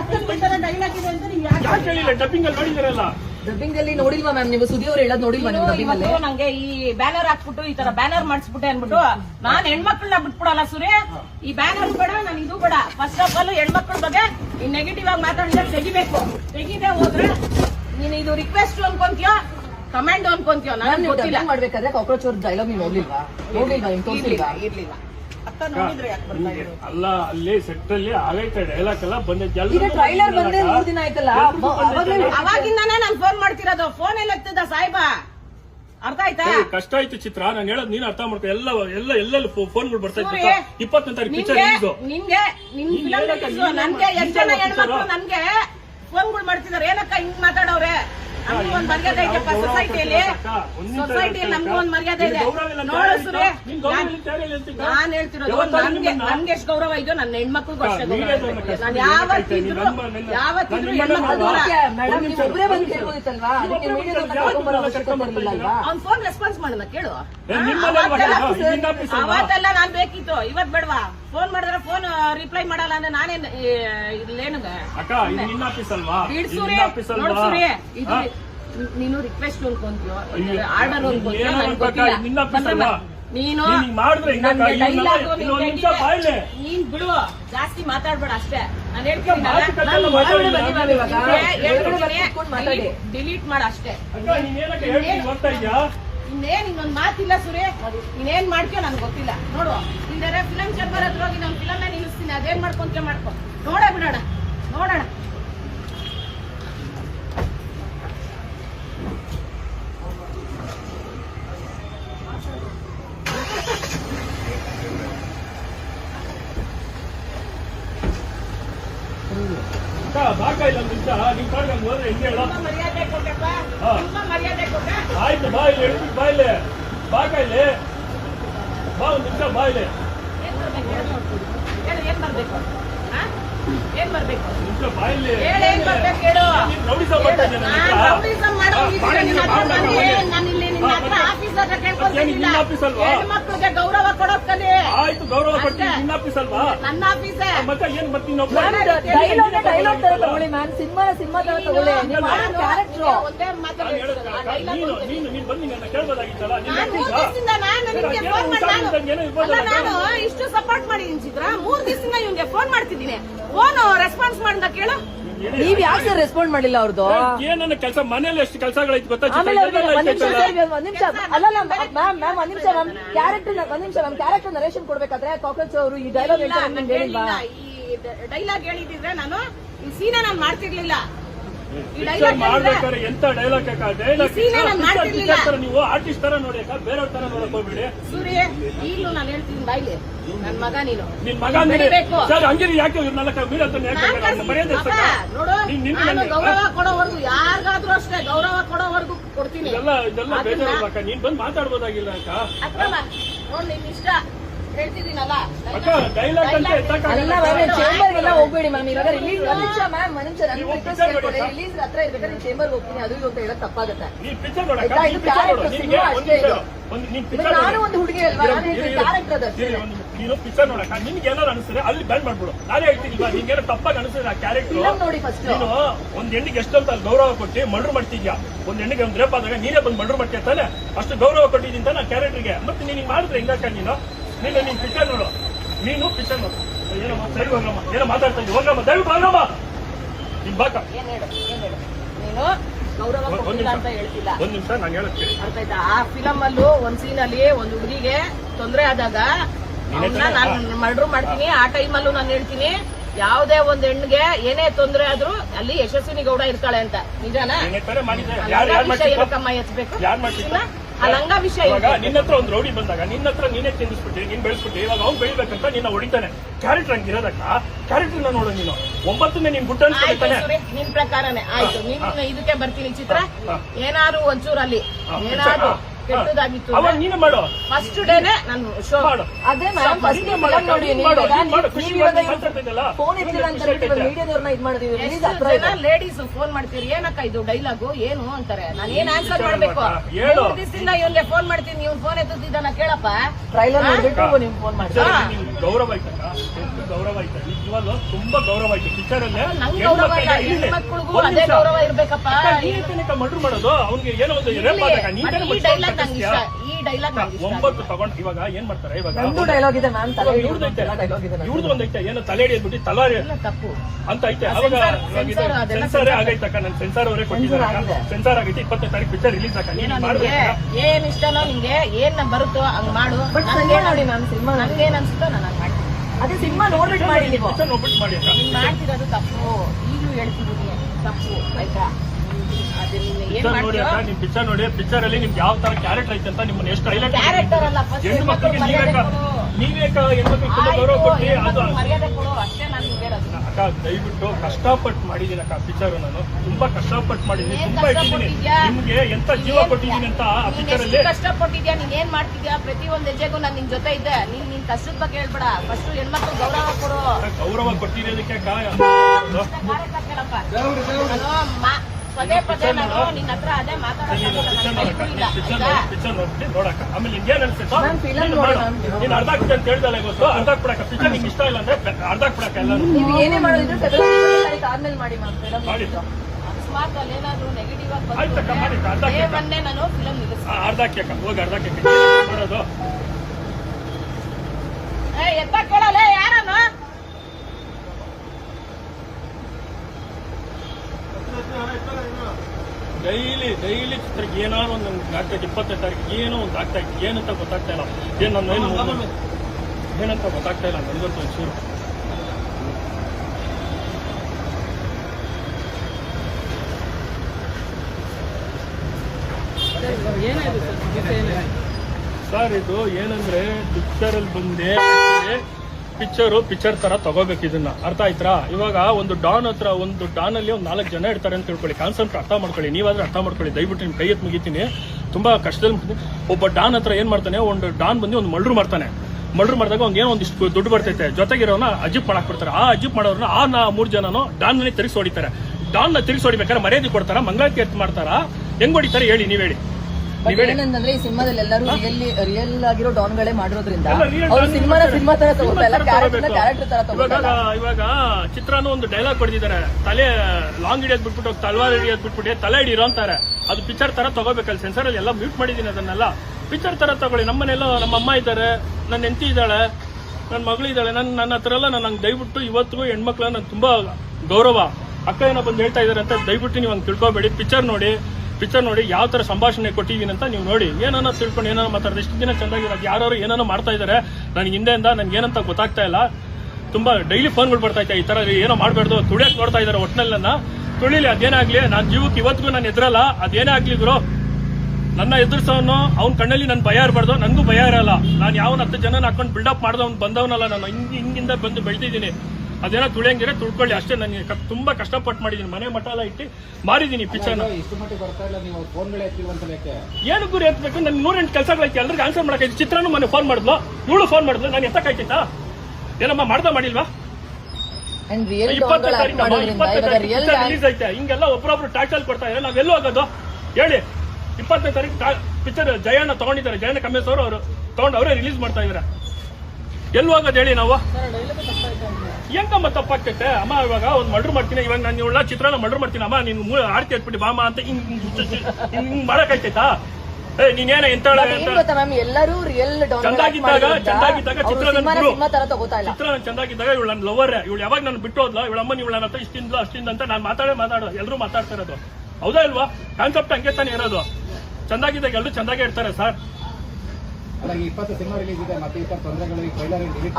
ಅಕ್ಕನ್ ಡೈಲಾಗ್ ಇದೆ ಅಂತ ನೀವು ಯಾಕೆ ಯಾಕೆ ಹೇಳಿಲ್ಲ? ಡಬ್ಬಿಂಗ್ ಅಲ್ಲಿ ನೋಡಿದಿರಲ್ಲ. ಡಬ್ಬಿಂಗ್ ಅಲ್ಲಿ ನೋಡಿಲ್ವಾ ಮ್ಯಾಮ್ ನೀವು? ಸುದಿ ಅವ್ರು ಹೇಳೋದ್ ನೋಡಿಲ್ವಾ ನೀವು ಡಬ್ಬಿಂಗ್ ಅಲ್ಲಿ ನಂಗೆ ಈ ಬ್ಯಾನರ್ ಹಾಕ್ಬಿಟ್ಟು ಈ ತರ ಬ್ಯಾನರ್ ಮಾಡಿಸ್ಬಿಟ್ಟೆ ಅನ್ಬಿಟ್ಟು ನಾನ್ ಹೆಣ್ಮಕ್ಳನ್ನ ಬಿಟ್ಬಿಡಲ್ಲ ಸುರೇ. ಈ ಬ್ಯಾನರ್ ಬೇಡ ನಾನು ಇದು ಬೇಡ. ಫಸ್ಟ್ ಆಫ್ ಆಲ್ ಹೆಣ್ಮಕ್ಳ ಬಗ್ಗೆ ಈ ನೆಗೆಟಿವ್ ಆಗಿ ಮಾತಾಡಿದ್ರೆ ತೆಗಿಬೇಕು. ತೆಗಿದೆ ಹೋದ್ರೆ ನೀನು ಇದು ರಿಕ್ವೆಸ್ಟ್ ಅನ್ಕೊಂತೀಯ ಕಮೆಂಡ್ ಅನ್ಕೊಂತೀಯ ನಾನು ಮಾಡ್ಬೇಕಾದ್ರೆ ಕಾಕ್ರೋಚ್ ಅವ್ರ ಡೈಲಾಗ್ ನೀವು ನೋಡ್ಲಿಲ್ವಾ? ನೋಡ್ಲಿಲ್ವಾ? ತೋರಿಸಿಲ್ವಾ? ಇರ್ಲಿಲ್ಲ. ಇರ್ಲಿಲ್ಲ ಅಕ್ಕ ನೋಡಿದ್ರೆ ಯಾಕೆ ಬರ್ತಾ ಇದ್ರು ಅಲ್ಲ ಅಲ್ಲಿ ಸೆಟ್ ಅಲ್ಲಿ ಆಗೈತೆ ಡೈಲಾಗ್ ಎಲ್ಲ ಬಂದಿದ್ದೆ ಈಗ ಟ್ರೈಲರ್ ಬಂದೇ ಮೂರ್ ದಿನ ಆಯ್ತಲ್ಲ? ಅವಾಗಿಂದಾನೇ ನಾನು ಫೋನ್ ಮಾಡ್ತಿರೋದು. ಫೋನ್ ಎಲ್ಲ ಎತ್ತದ ಸಾಹೇಬ? ಅರ್ಥ ಆಯ್ತಾ? ಕಷ್ಟ ಆಯ್ತು ಚಿತ್ರ. ನಾನು ಹೇಳೋದು ನೀನು ಅರ್ಥ ಮಾಡ್ಕೊ. ಎಲ್ಲ ಎಲ್ಲ ಫೋನ್ ಫೋನ್ಗಳು ಬರ್ತಾ ಇತ್ತು ಇಪ್ಪತ್ತನೇ ತಾರೀಕು ಪಿಕ್ಚರ್ ಇದು ನಿಮ್ಗೆ release ನನ್ಗೆ ನೀನ್ ಜನ ಹೆಣ್ಮಕ್ಳು ನನ್ಗೆ ಫೋನ್ಗಳು ಮಾಡ್ತಿದಾರೆ. ಏನಕ್ಕ ಹಿಂಗ್ ಮಾತಾಡೋರೆ ನಮ್ಗೂ ಒಂದ್ ಮರ್ಯಾದೆ ಇದೆಯಪ್ಪ ಸೊಸೈಟಿಯಲ್ಲಿ ಸೊಸೈಟಿಯಲ್ಲಿ ನಮ್ಗೂ ಒಂದ್ ಮರ್ಯಾದೆ ಇದೆ. ನೋಡು ಸುರೇ? ನಿನ್ ಹೇಳ್ತಿರೋದು ನಮ್ಗೆ ನನ್ಗೆ ನನ್ಗೆ ಎಷ್ಟು ಗೌರವ ಇದೆಯೋ ನನ್ನ ಹೆಣ್ಮಕ್ಳಿಗೂ ಅಷ್ಟೇ ಗೌರವ ನಾನು ಯಾವತ್ತಿದ್ರು ಯಾವತ್ತಿದ್ರು ಹೆಣ್ಮಕ್ಳು ಒಬ್ಬರೇ ಬಂದು ಕೇಳ್ಬೋದಿತ್ತಲ್ವಾ? ಅವ್ನ್ ಫೋನ್ ರೆಸ್ಪಾನ್ಸ್ ಮಾಡಲ್ಲ ಕೇಳು. ಅವತ್ತೆಲ್ಲ ನಾನ್ ಬೇಕಿತ್ತು ಇವತ್ ಬೇಡವಾ? ಫೋನ್ ಮಾಡಿದ್ರೆ ಫೋನ್ ರಿಪ್ಲೈ ಮಾಡಲ್ಲ ಅಂದ್ರೆ ನಾನೇನ್ ಇಲ್ಲೇನುಗ? ಅಕ್ಕ ಇದು ನಿನ್ನ ಆಫೀಸ್ ಅಲ್ವಾ? ಇದು ಬಿಡ್ಸೂರಿ ನಿನ್ನ ಆಫೀಸ್ ಅಲ್ವಾ? ಇದು ನೀನು ರಿಕ್ವೆಸ್ಟ್ ಅನ್ಕೊಂತೀಯೋ ಆರ್ಡರ್ ಅನ್ಕೊಂತೀಯೋ? ನೀನು ನೀನ್. ಬಿಡು ಜಾಸ್ತಿ ಮಾತಾಡ್ಬೇಡ ಅಷ್ಟೇ. ನಾನು ಹೇಳ್ತೀನಿ ಡಿಲೀಟ್ ಮಾಡ ಅಷ್ಟೇ. ಇನ್ನೇನ್ ಇನ್ನೊಂದ್ ಮಾತಿಲ್ಲ ಸುರೇ. ಇನ್ನೇನ್ ಮಾಡ್ತೀಯೋ ನನ್ಗೆ ಗೊತ್ತಿಲ್ಲ. ನೋಡು. ಇಲ್ದರೆ ಫಿಲಮ್ ಚೇಂಬರ್ ಹತ್ರ ಹೋಗಿ ನಾನು ಫಿಲಮ್ ನಿಲ್ಲಿಸ್ತೀನಿ ಅದೇನ್ ಮಾಡ್ಕೊಂತ ಮಾಡ್ಕೊ. ನೋಡ ಬಿಡೋಣ ನೋಡೋಣ. ಆಯ್ತು ಬಾ ಇಲ್ಲಿ. ಹೇಳ್ಬಿಟ್ಟು ಬಾ ಒಂದ್ ನಿಮಿಷ ಬಾ ಬರ್ಬೇಕು ಹಾ? ಏನ್ ಬರ್ಬೇಕು? ಏನ್ ಬರ್ಬೇಕು ಹೇಳು. ನೀನ್ ಇಲ್ಲಿ ನಿನ್ನ ಹತ್ರ? ಆಫೀಸ್ ಕೇಳ್ಕೊಂತಿಲ್ಲ ಹೆಣ್ಮಕ್ಳಿಗೆ ಗೌರವ ಕೊಡೋದ್ ಕಲಿ ಆಯ್ತು ಗೌರವ ಕೊಡ್ತೀನಿ. ನಿನ್ನ ಆಫೀಸ್ ಅಲ್ವಾ ನನ್ನ ಆಫೀಸೇ. ಮತ್ತೆ ಏನ್ ಮತ್ತೆ ಇನ್ನೊಬ್ಬ ಮ್ಯಾಮ್ ಡೈಲಾಗ್ ಡೈಲಾಗ್ ತರ ತಗೊಳ್ಳಿ ಮ್ಯಾಮ್ ಸಿನಿಮಾ ಸಿನಿಮಾ ತರ ತಗೊಳ್ಳಿ. ನೀವು ಮಾಡೋ ಕ್ಯಾರೆಕ್ಟರ್ ಒಂದೇ ನಾನು ನೀನು ನೀನು ನೀನ್ ಬಂದು ನನ್ನ ನಿಮಗೆ ಫೋನ್ ಮಾಡಿ ನಾನು ಇಷ್ಟು ಸಪೋರ್ಟ್ ಮಾಡಿದೀನಿ ಚಿತ್ರ. ಮೂರ್ ಫೋನ್ ಮಾಡ್ತಿದ್ದೀನಿ. ಫೋನ್ ರೆಸ್ಪಾನ್ಸ್ ಮಾಡ್ದ ಕೇಳು. ನೀವ್ ಯಾಕೆ ಸರ್ ರೆಸ್ಪಾಂಡ್ ಮಾಡಿಲ್ಲ ಅವ್ರದ್ದು ಏನನ್ನ ಕೆಲಸ ಮನೇಲಿ ಎಷ್ಟು ಕೆಲಸಗಳೈತೆ ಗೊತ್ತಾ ಚಿತ್ರ? ಆಮೇಲೆ ಅವ್ರಿಗೆ ಒಂದ್ ನಿಮಿಷ ಸರ್ ಒಂದ್ ನಿಮಿಷ. ಅಲ್ಲ ಮ್ಯಾಮ್ ಮ್ಯಾಮ್ ಒಂದ್ ನಿಮಿಷ ಕ್ಯಾರೆಕ್ಟರ್ ಒಂದ್ ನಿಮಿಷ ನಮ್ ಕ್ಯಾರೆಕ್ಟರ್ ನರೇಶನ್ ಕೊಡ್ಬೇಕಾದ್ರೆ ಕಾಕ್ರೋಚ್ ಅವರು ಈ ಡೈಲಾಗ್ ಇಲ್ಲ, ಹೇಳ್ತಾರೆ ನಾನ್ ನಿಮ್ಗೆ ಹೇಳಿಲ್ವಾ? ಹೇಳಿಲ್ಲ. ಈ ಡೈಲಾಗ್ ಹೇಳಿದಿದ್ರೆ ನಾನು ಈ ಸೀನ ನಾನು ಮಾಡ್ತಿರ್ಲಿಲ್ಲ. ಮಾಡ್ಬೇಕಾದ್ರೆ ಎಂತ ಡೈಲಾಗ್ ಡೈಲಾಗ್ ನೀವು ಆರ್ಟಿಸ್ಟ್ ತರ ನೋಡಿ ಬೇರೆಯವ್ರ ತರ ನೋಡಕ್ ಹೋಗ್ಬೇಡಿ. ಸೂರ್ಯ ಈಗಲೂ ನಾನು ಹೇಳ್ತೀನಿ ಬಾಯ್ಲಿ. ನನ್ ಮಗ ನೀನು. ನಿನ್ ಮಗ ಸರ್ ಹಂಗಿರಿ ಯಾಕೆ ಗೌರವ ಕೊಡೋವರೆಗೂ ಯಾರಿಗಾದ್ರೂ ಅಷ್ಟೇ ಗೌರವ ಕೊಡೋವರೆಗೂ ಕೊಡ್ತೀನಿ. ಇದೆಲ್ಲ ಇದೆಲ್ಲ ಬೇಜಾರಲ್ಲ ನೀನ್ ಬಂದ್ ಮಾತಾಡ್ಬೋದಾಗಿಲ್ಲ ಅಕ್ಕ. ನೋಡ್ ನಿನ್ ಇಷ್ಟ. ಹೇಳ್ತಿದ್ದೀನಲ್ಲ? ಅಕ್ಕ ಡೈಲಾಗ್ ಅಂತ ಅಲ್ಲ ಎತ್ತಕ್ಕಾಗಲ್ಲ ಚೇಂಬರ್ ಗೆಲ್ಲ ಹೋಗ್ಬೇಡಿ ಮ್ಯಾಮ್ ಇವಾಗ ರಿಲೀಸ್ ಒಂದ್ ನಿಮಿಷ ಮ್ಯಾಮ್ ಒಂದ್ ನಿಮಿಷ ನನ್ ನೀವು ರಿಕ್ವೆಸ್ಟ್ picture ರಿಲೀಸ್ ಹತ್ರ ಇರ್ಬೇಕಾದ್ರೆ ಚೇಂಬರ್ ಹೋಗ್ತೀನಿ. ಅದು ಇದು ಅಂತ ಹೇಳಕ್ ತಪ್ಪಾಗತ್ತೆ ನೀನ್ ಪಿಕ್ಚರ್ ನೋಡಕ್ಕ ಆಯ್ತಾ, ಇದು ಪಿಕ್ಚರ್ ನೋಡು character ನಿನ್ಗೆ ಸಿನಿಮಾ ಅಷ್ಟೇ ಇದು. ಒಂದು ನೀನ್ ಇವಾಗ ನಾನು ಒಂದು ಹುಡುಗಿ ಅಲ್ವಾ ನಾನು ಹೇಳ್ತೀನಿ ಕ್ಯಾರೆಕ್ಟರ್ ಅದು ಅಷ್ಟೇ. ನೀನು ಪಿಕ್ಚರ್ ನೋಡಕ್ಕ ನಿನ್ಗೆ ಏನಾರು ಅನಿಸಿದ್ರೆ ಅಲ್ಲಿ ಬ್ಯಾನ್ ಮಾಡ್ಬಿಡು. ನಾನೇ ಹೇಳ್ತೀನಿ ನಿನ್ಗೆ ತಪ್ಪಾಗಿ ಅನಿಸಿದ್ರೆ ಆ ಕ್ಯಾರೆಕ್ಟರ್ ನೋಡಿ ಫಸ್ಟ್ ನೀನು ಒಂದ್ ಹೆಣ್ಣಿಗೆ ಎಷ್ಟಂತ ಗೌರವ ಕೊಟ್ಟು ಮರ್ಡರ್ ಮಾಡ್ತಿದ್ಯಾ? ಒಂದ್ ಹೆಣ್ಣಿಗೆ ಒಂದ್ ರೇಪ್ ಆದಾಗ ನೀನೇ ಬಂದು ಮರ್ಡರ್ ಮಾಡ್ತೀಯ ತಾನೆ? ಅಷ್ಟು ಗೌರವ ಕೊಟ್ಟಿದ್ದೀನಿ ತಾನೆ ಕ್ಯಾರೆಕ್ಟರ್ಗೆ ಮತ್ತೆ ನೀನ್ ಹಿಂಗ್ ಮಾಡಿದ್ರೆ ಹೆಂಗಾಕ ನೀನು? ನೀನು ನೀನ್ ಪಿಕ್ಚರ್ ನೋಡು. ನೀನು ಪಿಕ್ಚರ್ ನೋಡು. ಏನೋ ಸರಿ ಹೋಗಮ್ಮ ಏನೋ ಮಾತಾಡ್ತಾ ಇದ್ದೀವಿ ಹೋಗಮ್ಮ ದಯವಿಟ್ಟು ಹೋಗಮ್ಮ ನಿಮ್ ಬಾಕ. ಏನ್ ಹೇಳು ಏನ್ ಹೇಳು? ನೀನು ಗೌರವ ನಿಮಿಷ. ಅಂತ ಹೇಳ್ತಿಲ್ಲ. ಒಂದ್ ನಿಮಿಷ ನಾನು ಹೇಳ್ತೀನಿ. ಅರ್ಥ ಆಯ್ತಾ ಆ ಫಿಲಮ್ ಅಲ್ಲೂ ಒಂದ್ ಸೀನ್ ಅಲ್ಲಿ ಒಂದ್ ಹುಡುಗಿಗೆ ತೊಂದ್ರೆ ಆದಾಗ ನೀನೇ? ನಾನು ಮರ್ಡರ್ ಮಾಡ್ತೀನಿ. ಆ ಟೈಮಲ್ಲೂ ನಾನು ಹೇಳ್ತೀನಿ. ಯಾವ್ದೇ ಒಂದ್ ಹೆಣ್ಣಿಗೆ ಏನೇ ತೊಂದ್ರೆ ಆದ್ರೂ ಅಲ್ಲಿ ಯಶಸ್ವಿನಿ ಗೌಡ ಇರ್ತಾಳೆ ಅಂತ. ನಿಜಾನಾ? ನೀನೇ ಎತ್ಬೇಕು? ಲಂಗ ವಿಷಯ ಇವಾಗ. ನಿನ್ನ ಹತ್ರ ಒಂದು ರೌಡಿ ಬಂದಾಗ ನಿನ್ನ ಹತ್ರ ನೀನೇ ತಿನ್ನಿಸ್ಬಿಟ್ಟು ನೀನ್ ಬೆಳೆಸ್ಬಿಟ್ಟಿ ಇವಾಗ ಅವ್ನು ಬೆಳಿಬೇಕಂತ ನಿನ್ನ ಹೊಡಿತಾನೆ. ಕ್ಯಾರೆಕ್ಟರ್ ಹಂಗಿರೋದಕ್ಕ ಕ್ಯಾರೆಕ್ಟರ್ ನೋಡು ನೀನು. ಒಂಬತ್ತನೇ ನಿನ್ ಆಯ್ತು ಅನ್ಸ್ಕೊಳ್ತಾನೆ ನಿನ್ ಪ್ರಕಾರನೇ. ಆಯ್ತು. ನಿನ್ನ ಇದಕ್ಕೆ ಬರ್ತೀನಿ ಚಿತ್ರ. ಏನಾದ್ರು ಒಂಚೂರಲ್ಲಿ ಏನಾದ್ರು. ಕೆಟ್ಟದಾಗಿತ್ತು ಅವಾಗ ನೀನು ಮಾಡು. ಫಸ್ಟ್ ಡೇನೆ ನಾನು ಶೋ ಮಾಡು. ಅದೇ ಮ್ಯಾಮ್ ಫಸ್ಟ್ ನೋಡಿ. ಫೋನ್ ಅಂತ ಮೀಡಿಯಾದವ್ರನ್ನ ಇದ್ ಮಾಡಿದೀವಿ. ರಿಲೀಸ್ ಹತ್ರ ಜನ ಲೇಡೀಸ್ ಫೋನ್ ಮಾಡ್ತೀರಿ. ಏನಕ್ಕ ಇದು ಡೈಲಾಗು ಏನು ಅಂತಾರೆ? ನಾನು ಏನ್ ಆನ್ಸರ್ ಮಾಡಬೇಕು? ಹೇಳು. ದಿವಸದಿಂದ ಇವ್ನಿಗೆ ಫೋನ್ ಮಾಡ್ತೀನಿ. ನೀವು ಫೋನ್ ಎತ್ತುತ್ತಿದ್ದಾನ ಕೇಳಪ್ಪ. ಟ್ರೈಲರ್? ನೋಡ್ಬಿಟ್ಟು ನೀವು ಫೋನ್ ಮಾಡಿ. ಗೌರವ ಗೌರವ ಆಯ್ತು ನಿಜವಾಗ್ಲೂ ತುಂಬಾ ಗೌರವ ಗೌರವ ಇರ್ಬೇಕಪ್ಪ. ಮರ್ಡರ್ ಮಾಡೋದು? ಅವ್ನಿಗೆ ಏನೋ ಒಂದು ಒಂಬತ್ತು ತಗೊಂಡ್ ಇವಾಗ ಏನ್ ಮಾಡ್ತಾರೆ? ಇವಾಗ ನಂದು ಡೈಲಾಗ್ ಇದೆ ಮ್ಯಾಮ್ ತಲೆ ಇವ್ರದೈತೆ. ಡೈಲಾಗ್ ಇದೆ ಇವ್ರದ್ದು ಒಂದೈತೆ. ಏನೋ ತಲೆ ಹಿಡಿದ್ಬಿಟ್ಟು ತಪ್ಪು. ಅಂತ ಐತೆ. ಅವಾಗ ಸೆನ್ಸಾರ್- ಆಗೈತಕ್ಕ ನನ್ ಸೆನ್ಸಾರ್ ಅವರೇ ಕೊಟ್ಟಿದ್ದಾರೆ ಸೆನ್ಸಾರ್ ಆಗೈತೆ ಇಪ್ಪತ್ತನೇ ತಾರೀಕು ಪಿಕ್ಚರ್ ರಿಲೀಸ್ ಆಗ ಏನೋ ಮಾಡ್ಬೇಕು ಏನ್ ಇಷ್ಟನೋ ನಿಂಗೆ ಏನ್ ಬರುತ್ತೋ ಹಂಗ್ ಮಾಡು. ಬಟ್ ನಾನು ಸಿನಿಮಾ ನೋಡಿ ನಾನು ಸಿನಿಮಾ ನನ್ಗೇನ್ ಅನ್ಸುತ್ತೋ ನಾನು ಅದೇ ಸಿನಿಮಾ ನೋಡ್ಬಿಟ್ಟು ಮಾಡಿ ನೀವು ನೋಡ್ಬಿಟ್ಟು ಮಾಡಿ ನೀನ್ ಮಾಡ್ತಿರೋದು ತಪ್ಪು. ಈಗಲೂ ಹೇಳ್ತಿದ್ದೀನಿ ತಪ್ಪು ಆಯ್ತಾ? ನೋಡಿ ನಿಮ್ ಪಿಕ್ಚರ್ ನೋಡಿ ಪಿಕ್ಚರ್ ಅಲ್ಲಿ ನಿಮ್ಗೆ ಯಾವ ತರ ಕ್ಯಾರೆಕ್ಟರ್ ಐತೆ ಅಂತ ನಿಮ್ಮನ್ನ ಎಷ್ಟು ಹೈಲೈಟ್ ಹೆಣ್ಣು ಮಕ್ಕಳಿಗೆ ನೀವೇ ಹೆಣ್ಮಕ್ಳಿಗೆ ಗೌರವ ಕೊಟ್ಟು ಮರ್ಯಾದೆ ಕೊಡು ಅಷ್ಟೇ ನಾನು ಅಕ್ಕ ದಯವಿಟ್ಟು ಕಷ್ಟಪಟ್ಟು ಮಾಡಿದ್ದೀನಿ ಅಕ್ಕ ಪಿಕ್ಚರ್ ನಾನು. ತುಂಬಾ ಕಷ್ಟಪಟ್ಟು ಮಾಡಿದ್ದೀನಿ ತುಂಬಾ ಇಟ್ಟಿದ್ದೀನಿ ಕಷ್ಟಪಟ್ಟಿದ್ಯಾ? ನಿಮ್ಗೆ ಎಂತ ಜೀವ ಕೊಟ್ಟಿದ್ದೀನಿ ಅಂತ ಆ ಪಿಕ್ಚರ್ ಅಲ್ಲಿ ಕಷ್ಟಪಟ್ಟಿದ್ಯಾ? ನೀನ್ ಏನ್ ಮಾಡ್ತಿದ್ಯಾ? ಪ್ರತಿ ಒಂದ್ ಹೆಜ್ಜೆಗೂ ನಾನು ನಿನ್ ಜೊತೆ ಇದ್ದೆ. ನೀನ್ ನಿನ್ ಕಷ್ಟದ ಬಗ್ಗೆ ಹೇಳ್ಬೇಡ. ಫಸ್ಟ್ ಹೆಣ್ಮಕ್ಳು ಗೌರವ ಕೊಡು. ಗೌರವ ಕೊಟ್ಟಿರೋದಕ್ಕೆ ಮಾ- ಪದೇ ಪದೇ ನಾನು ನಿನ್ನ ಹತ್ರ ಅದೇ ನೋಡಕ್ಕ. ಆಮೇಲೆ ಅನ್ಸುತ್ತೋ ನೀನು ಅರ್ಧ ಹಾಕ್ಬಿಟ್ಟು ಅಂತ ಹೇಳ್ದಲ್ಲ ಗೊತ್ತು ಅರ್ಧ ಹಾಕ್ಬಿಡಕ್ಕ. ಪಿಕ್ಚರ್ ನಿಂಗೆ ಇಷ್ಟ ಇಲ್ಲ ಅಂದ್ರೆ ಅರ್ಧ ಹಾಕ್ಬಿಡಕ್ಕ ಎಲ್ಲ ನೀವು ಏನೇ ಮಾಡೋದಿದ್ರು ಫೆಬ್ರವರಿ ತಾರೀಕು ಆದ್ಮೇಲೆ ಮಾಡಿ ಅಕಸ್ಮಾತ್ ನೆಗೆಟಿವ್ ಆಗಿ ಬಂದ್ರೆ ನಾನು ಫಿಲಮ್ ನಿಲ್ಲಿಸ್ತೀನಿ. ಅರ್ಧ ಹಾಕ್ಯಕ್ಕ. ಹೋಗಿ ಅರ್ಧ ಹಾಕ್ಯಕ್ಕ. ಮಾಡೋದು? ಏ ಎತ್ತ ಕೇಳಲ್ಲ ಡೈಲಿ ಡೈಲಿ ಚಿತ್ರಕ್ಕೆ ಏನಾದ್ರು ಒಂದು ನಂಗೆ ಆಗ್ತಾ ಇತ್ತು ಇಪ್ಪತ್ತೈದು ತಾರೀಕು ಏನೋ ಒಂದು ಆಗ್ತಾ ಇತ್ತು ಏನಂತ ಗೊತ್ತಾಗ್ತಾ ಇಲ್ಲ. ಏನು ನನ್ನ ಏನು ಏನಂತ ಗೊತ್ತಾಗ್ತಾ ಇಲ್ಲ ನನಗಂತೂ ಒಂಚೂರು. ಸರ್? ಇದು ಏನಂದ್ರೆ ಪಿಕ್ಚರಲ್ಲಿ ಬಂದೆ ಪಿಕ್ಚರು ಪಿಕ್ಚರ್ ತರ ತಗೋಬೇಕು ಇದನ್ನ. ಅರ್ಥ ಆಯ್ತಾ ಇವಾಗ ಒಂದು ಡಾನ್ ಹತ್ರ, ಒಂದು ಡಾನ್ ಅಲ್ಲಿ ಒಂದು ನಾಲ್ಕು ಜನ ಇರ್ತಾರೆ ಅಂತ ತಿಳ್ಕೊಳ್ಳಿ. ಕಾನ್ಸೆಪ್ಟ್ ಅರ್ಥ ಮಾಡ್ಕೊಳ್ಳಿ. ನೀವಾದ್ರೆ ಅರ್ಥ ಮಾಡ್ಕೊಳ್ಳಿ. ದಯವಿಟ್ಟು ನಿಮ್ ಕೈ ಮುಗಿತೀನಿ. ತುಂಬಾ ಕಷ್ಟದಲ್ಲಿ ಒಬ್ಬ ಡಾನ್ ಹತ್ರ ಏನ್ ಮಾಡ್ತಾನೆ? ಒಂದು ಡಾನ್ ಬಂದು ಒಂದು ಮಲ್ಡ್ರು ಮಾಡ್ತಾನೆ. ಮಳ್ರು ಮಾಡಿದಾಗ ಒಂದು ಏನೋ ಒಂದಿಷ್ಟು ದುಡ್ಡು ಬರ್ತೈತೆ. ಜೊತೆಗಿರೋನ ಅಜಿಪ್ ಮಾಡಕ್ ಬಿಡ್ತಾರೆ. ಆ ಅಜಿಪ್ ಮಾಡೋರ್ನ ಆ ನಾ ಮೂರ್ ಜನನು ಡಾನ್ನಲ್ಲಿ ತಿರುಗಿಸಿ ಹೊಡಿತಾರೆ. ಡಾನ್ನ ತಿರುಗಿಸಿ ಹೊಡಿಬೇಕಾದ್ರೆ ಮರ್ಯಾದೆ ಕೊಡ್ತಾರ? ಮಂಗಳಾರತಿ ಎತ್ತು ಮಾಡ್ತಾರ? ಹೆಂಗ್ ಹೊಡಿತಾರೆ ಹೇಳಿ ನೀವ್ ಹೇಳಿ. ಬಟ್ ಏನಂತಂದ್ರೆ ಈ ಸಿನಿಮಾದಲ್ಲಿ ಎಲ್ಲರೂ ರಿಯಲ್ ರಿಯಲ್ ಆಗಿರೋ ಡಾನ್ಗಳೇ ಮಾಡಿರೋದ್ರಿಂದ ಎಲ್ಲ ಅವ್ರು ಸಿನಿಮಾನ ಸಿನಿಮಾ ತರ ತಗೋತಲ್ಲ ಕ್ಯಾರೆಕ್ಟರ್ ತರ ಇವಾಗ ಇವಾಗ ಚಿತ್ರಾನು ಒಂದು ಡೈಲಾಗ್ ಕೊಡ್ತಿದ್ದಾರೆ ತಲೆ ಲಾಂಗ್ ಹಿಡಿಯೋದ್ ಬಿಟ್ಬಿಟ್ಟು ತಲವಾರ್ ಹಿಡಿಯೋದ್ ಬಿಟ್ಬಿಟ್ಟು ತಲೆ ಹಿಡಿರೋ ಅಂತಾರೆ. ಅದು ಪಿಕ್ಚರ್ ತರ ತಗೋಬೇಕಲ್ಲ ಸೆನ್ಸರ್ ಅಲ್ಲಿ ಎಲ್ಲ ಮ್ಯೂಟ್ ಮಾಡಿದೀನಿ ಅದನ್ನೆಲ್ಲ. ಪಿಕ್ಚರ್ ತರ ತಗೊಳ್ಳಿ. ನಮ್ಮನೆಲ್ಲ ನಮ್ಮ ಅಮ್ಮ ಇದ್ದಾರೆ ನನ್ನ ಹೆಂಡತಿ ಇದ್ದಾಳೆ ನನ್ನ ಮಗಳು ಇದ್ದಾಳೆ ನನ್ನ ನನ್ನ ಹತ್ರ ಎಲ್ಲ ನಾನು ನಂಗೆ ದಯವಿಟ್ಟು ಇವತ್ತಿಗೂ ಹೆಣ್ಮಕ್ಳ ನಾನು ತುಂಬಾ ಗೌರವ. ಅಕ್ಕ ಏನೋ ಬಂದು ಹೇಳ್ತಾ ಇದಾರೆ ಅಂತ ದಯವಿಟ್ಟು ನೀವು ಹಂಗೆ ತಿಳ್ಕೊಬೇಡಿ. ಪಿಕ್ಚರ್ ನೋಡಿ. ಪಿಕ್ಚರ್ ನೋಡಿ ಯಾವ ತರ ಸಂಭಾಷಣೆ ಕೊಟ್ಟಿದ್ದೀನಿ ಅಂತ ನೀವು ನೋಡಿ. ಏನನ್ನ ತಿಳ್ಕೊಂಡು ಏನೋ ಮಾತಾಡಿದ್ರೆ ಇಷ್ಟು ದಿನ ಚೆನ್ನಾಗಿರೋದು ಯಾರು ಏನನ್ನ ಮಾಡ್ತಾ ಇದಾರೆ ನನಗೆ ಹಿಂದೆಯಿಂದ ನನ್ಗೆ ಏನಂತ ಗೊತ್ತಾಗ್ತಾ ಇಲ್ಲ. ತುಂಬಾ ಡೈಲಿ ಫೋನ್ಗಳು ಬರ್ತಾ ಇತ್ತು, ಈ ತರ ಏನೋ ಮಾಡಬಾರ್ದು ತುಳಿಯಕ್ ನೋಡ್ತಾ ಇದ್ದಾರೆ ಒಟ್ನಲ್ಲಿ ನನ್ನ ತುಳಿಲಿ, ಅದೇನಾಗ್ಲಿ, ನಾನು ಜೀವಕ್ಕೆ ಇವತ್ತಿಗೂ ನಾನು ಎದುರಲ್ಲ ಅದೇನೇ ಆಗ್ಲಿ ಗುರು, ನನ್ನ ಎದುರಿಸೋನು, ಅವ್ನ ಕಣ್ಣಲ್ಲಿ ನನ್ ಭಯ ಇರಬಾರ್ದು ನನಗೂ ಭಯ ಇರಲ್ಲ. ನಾನು ಯಾವ ಹತ್ತು ಜನ ಹಾಕೊಂಡು ಬಿಲ್ಡಪ್ ಮಾಡ್ದವ್ನು, ಬಂದವನಲ್ಲ ನಾನು, ಹಿಂಗ್ ಹಿಂಗಿಂದ ಬಂದು ಬೆಳೆದಿದ್ದೀನಿ. ಅದೇನೋ ತುಳಿಯಂಗಿದ್ರೆ ತುಳ್ಕೊಳ್ಳಿ. ಅಷ್ಟೇ ನನಗೆ ತುಂಬಾ ಕಷ್ಟಪಟ್ಟು ಮಾಡಿದ್ದೀನಿ ಮನೆ ಮಠ ಎಲ್ಲ ಇಟ್ಟು ಮಾರಿದ್ದೀನಿ ಪಿಕ್ಚರ್ನ ಇಷ್ಟು ಮಟ್ಟಿಗೆ ಬರ್ತಾ ಇಲ್ಲ ನೀವು. ಫೋನ್ಗಳೇ ಎತ್ತಿರುವಂತ ಯಾಕೆ ಏನು ಗುರಿ ಎತ್ತಬೇಕು ನನ್ಗೆ ನೂರೆಂಟು ಕೆಲಸಗಳೈತಿ ಎಲ್ರಿಗೂ ಆನ್ಸರ್ ಮಾಡಕ್ಕೆ ಚಿತ್ರನು ಮನೆ ಫೋನ್ ಮಾಡಿದ್ಲು. ಇವಳು ಫೋನ್ ಮಾಡಿದ್ಲು. ನಾನು ಎತ್ತಕ್ಕಾಯ್ತಾ ಏನಮ್ಮ ಮಾಡ್ದ ಮಾಡಿಲ್ವಾ? ಇಪ್ಪತ್ತನೇ ತಾರೀಕು ಇಪ್ಪತ್ತನೇ ತಾರೀಕು ರಿಲೀಸ್ ಐತೆ. ಹಿಂಗೆಲ್ಲ ಒಬ್ಬರೊಬ್ರು ಟ್ಯಾಕ್ಸಲ್ಲಿ ಕೊಡ್ತಾ ಇದ್ದಾರೆ. ನಾವೆಲ್ಲೂ ಹೋಗೋದು? ಹೇಳಿ. ಇಪ್ಪತ್ತನೇ ತಾರೀಕು ಪಿಕ್ಚರ್ ಜಯಣ್ಣ ತಗೊಂಡಿದ್ದಾರೆ. ಜಯಣ್ಣ ಕಮೇಶ್ ಅವರು ಅವರು ತಗೊಂಡು ಅವರೇ ರಿಲೀಸ್ ಮಾಡ್ತಾ ಇದ್ದಾರೆ. ಎಲ್ಲಿ ಹೋಗೋದು ಹೇಳಿ ನಾವು? ಹೆಂಗಮ್ಮ ತಪ್ಪಾಗ್ತೈತೆ ಅಮ್ಮ ಇವಾಗ ಒಂದು ಮರ್ಡರ್ ಮಾಡ್ತೀನಿ. ಇವಾಗ ನಾನು ಇವಳ ಚಿತ್ರನ ಮರ್ಡರ್ ಮಾಡ್ತೀನಿ. ಅಮ್ಮ ನೀನು ಮೂ- ಆರ್ತಿ ಎತ್ಬಿಟ್ಟು ಬಾಮ ಅಂತ ಹಿಂಗ್ ಹಿಂಗ್ ಮಾಡಕ್ಕಾಯ್ತೈತಾ ಏ ನೀನೇನ ಎಂತ ಎಲ್ಲರೂ ರಿಯಲ್ ಚಂದಾಗಿದ್ದಾಗ- ಚಂದಾಗಿದ್ದಾಗ ಚಿತ್ರ ನನ್ ಸಿನಿಮಾನ ಗುರು. ಸಿನಿಮಾ ತರ ತಗೋತಾ ಇಲ್ಲ. ಚಂದಾಗಿದ್ದಾಗ ಇವಳು ನನ್ನ ಲವರ್ ಇವಳು ಯಾವಾಗ ನಾನು ಬಿಟ್ಟು ಹೋದ್ಲ ಇವಳ ಅಮ್ಮನ ಇವಳ ಹತ್ರ ಇಷ್ಟಿಂದ ಅಷ್ಟಿಂದ ಅಂತ ನಾನು ಮಾತಾಡೇ ಮಾತಾಡೋದು. ಎಲ್ಲರೂ ಮಾತಾಡ್ತಾ ಇರೋದು. ಹೌದಾ ಇಲ್ವಾ? ಕಾನ್ಸೆಪ್ಟ್ ಹಂಗೆ ತಾನೇ ಇರೋದು. ಚಂದಾಗಿದ್ದಾಗ ಎಲ್ಲರೂ ಚಂದಾಗೆ ಇರ್ತಾರೆ ಸರ್